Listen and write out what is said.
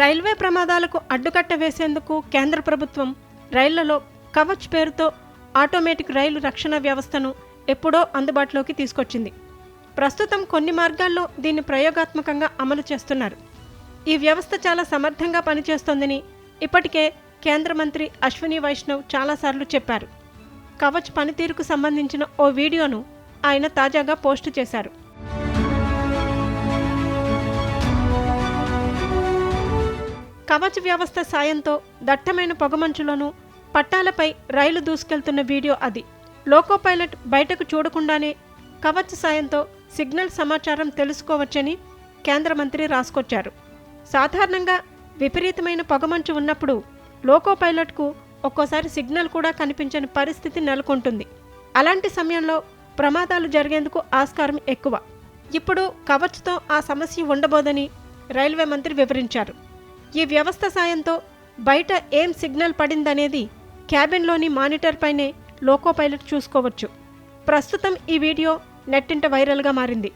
Railway ప్రమాదాలకు అడ్డుకట్ట వేసేందుకు కేంద్ర ప్రభుత్వం రైళ్ళలో కవచ్ పేరుతో ఆటోమేటిక్ రైలు రక్షణ వ్యవస్థను ఎప్పుడో అందుబాటులోకి తీసుకొచ్చింది. ప్రస్తుతం కొన్ని మార్గాల్లో దీన్ని ప్రయోగాత్మకంగా అమలు చేస్తున్నారు. ఈ వ్యవస్థ చాలా సమర్థంగా పనిచేస్తోందని ఇప్పటికే కేంద్ర మంత్రి అశ్విని వైష్ణవ్ చాలాసార్లు చెప్పారు. కవచ్ పనితీరుకు సంబంధించిన ఓ వీడియోను ఆయన తాజాగా పోస్టు చేశారు. కవచ్ వ్యవస్థ సాయంతో దట్టమైన పొగమంచులోనూ పట్టాలపై రైలు దూసుకెళ్తున్న వీడియో అది. లోకో పైలట్ బయటకు చూడకుండానే కవచ్ సాయంతో సిగ్నల్ సమాచారం తెలుసుకోవచ్చని కేంద్ర మంత్రి రాసుకొచ్చారు. సాధారణంగా విపరీతమైన పొగమంచు ఉన్నప్పుడు లోకో పైలట్కు ఒక్కోసారి సిగ్నల్ కూడా కనిపించని పరిస్థితి నెలకొంటుంది. అలాంటి సమయంలో ప్రమాదాలు జరిగేందుకు ఆస్కారం ఎక్కువ. ఇప్పుడు కవచ్తో ఆ సమస్య ఉండబోదని రైల్వే మంత్రి వివరించారు. ఈ వ్యవస్థ సాయంతో బయట ఏం సిగ్నల్ పడిందనేది క్యాబిన్లోని మానిటర్ పైనే లోకో పైలట్ చూసుకోవచ్చు. ప్రస్తుతం ఈ వీడియో నెట్టింట వైరల్గా మారింది.